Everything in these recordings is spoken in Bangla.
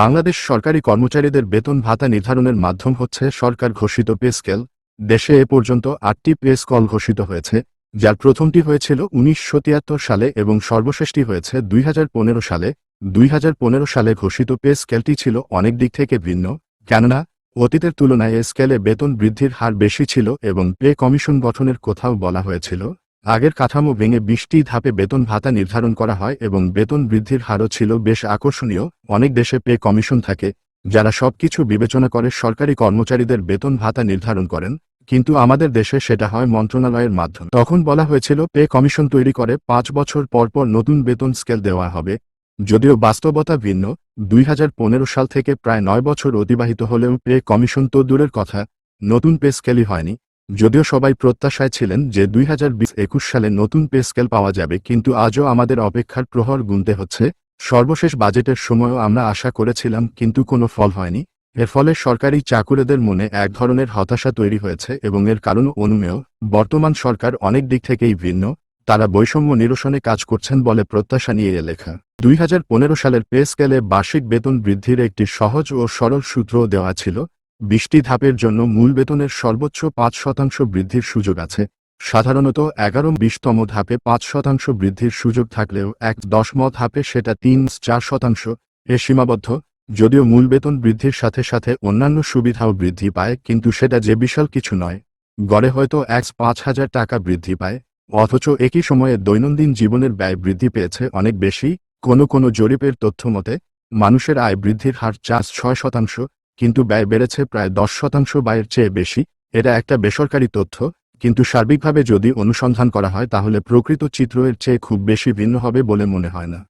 বাংলাদেশ সরকারি কর্মচারীদের বেতন ভাতা নির্ধারণের মাধ্যম হচ্ছে সরকার ঘোষিত পে স্কেল। দেশে এ পর্যন্ত আটটি পে স্কল ঘোষিত হয়েছে, যার প্রথমটি হয়েছিল উনিশশো তিয়াত্তর সালে এবং সর্বশেষটি হয়েছে দুই হাজার পনেরো সালে। দুই হাজার পনেরো সালে ঘোষিত পে স্কেলটি ছিল অনেক দিক থেকে ভিন্ন, কেননা অতীতের তুলনায় এ স্কেলে বেতন বৃদ্ধির হার বেশি ছিল এবং পে কমিশন গঠনের কোথাও বলা হয়েছিল। আগের কাঠামো ভেঙে বিশটি ধাপে বেতন ভাতা নির্ধারণ করা হয় এবং বেতন বৃদ্ধির হারও ছিল বেশ আকর্ষণীয়। অনেক দেশে পে কমিশন থাকে, যারা সবকিছু বিবেচনা করে সরকারি কর্মচারীদের বেতন ভাতা নির্ধারণ করেন, কিন্তু আমাদের দেশে সেটা হয় মন্ত্রণালয়ের মাধ্যমে। তখন বলা হয়েছিল, পে কমিশন তৈরি করে পাঁচ বছর পর পর নতুন বেতন স্কেল দেওয়া হবে, যদিও বাস্তবতা ভিন্ন। দুই হাজার পনেরো সাল থেকে প্রায় নয় বছর অতিবাহিত হলেও পে কমিশন তো দূরের কথা, নতুন পে স্কেলই হয়নি। যদিও সবাই প্রত্যাশায় ছিলেন যে দুই হাজার একুশ সালে নতুন পে স্কেল পাওয়া যাবে, কিন্তু আজও আমাদের অপেক্ষার প্রহর গুনতে হচ্ছে। সর্বশেষ বাজেটের সময়ও আমরা আশা করেছিলাম, কিন্তু কোনো ফল হয়নি। এর ফলে সরকারি চাকুরেদের মনে এক ধরনের হতাশা তৈরি হয়েছে এবং এর কারণ অনুমেয়। বর্তমান সরকার অনেক দিক থেকেই ভিন্ন। তারা বৈষম্য নিরসনে কাজ করছেন বলে প্রত্যাশা নিয়ে এ লেখা। দুই হাজার পনেরো সালের পে স্কেলে বার্ষিক বেতন বৃদ্ধির একটি সহজ ও সরল সূত্রও দেওয়া ছিল। বিশটি ধাপের জন্য মূল বেতনের সর্বোচ্চ পাঁচ শতাংশ বৃদ্ধির সুযোগ আছে। সাধারণত এগারো বিশতম ধাপে পাঁচ শতাংশ বৃদ্ধির সুযোগ থাকলেও এক দশম ধাপে সেটা তিন চার শতাংশ এ সীমাবদ্ধ, যদিও মূল বেতন বৃদ্ধির সাথে সাথে অন্যান্য সুবিধাও বৃদ্ধি পায়, কিন্তু সেটা যে বিশাল কিছু নয়। গড়ে হয়তো এক পাঁচ হাজার টাকা বৃদ্ধি পায়, অথচ একই সময়ে দৈনন্দিন জীবনের ব্যয় বৃদ্ধি পেয়েছে অনেক বেশি। কোনো কোনো জরিপের তথ্য মতে, মানুষের আয় বৃদ্ধির হার চার ছয় শতাংশ কিন্তু ব্যয় বেড়েছে প্রায় দশ শতাংশ ব্যয়ের চেয়ে বেশি, এটা একটা বেসরকারি তথ্য, কিন্তু সার্বিকভাবে যদি অনুসন্ধান করা হয় তাহলে প্রকৃত চিত্র এর চেয়ে খুব বেশি ভিন্ন হবে বলে মনে হয় না।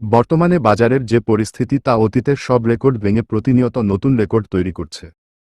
বর্তমানে বাজারের যে পরিস্থিতি তা অতীতের সব রেকর্ড ভেঙে প্রতিনিয়ত নতুন রেকর্ড তৈরি করছে।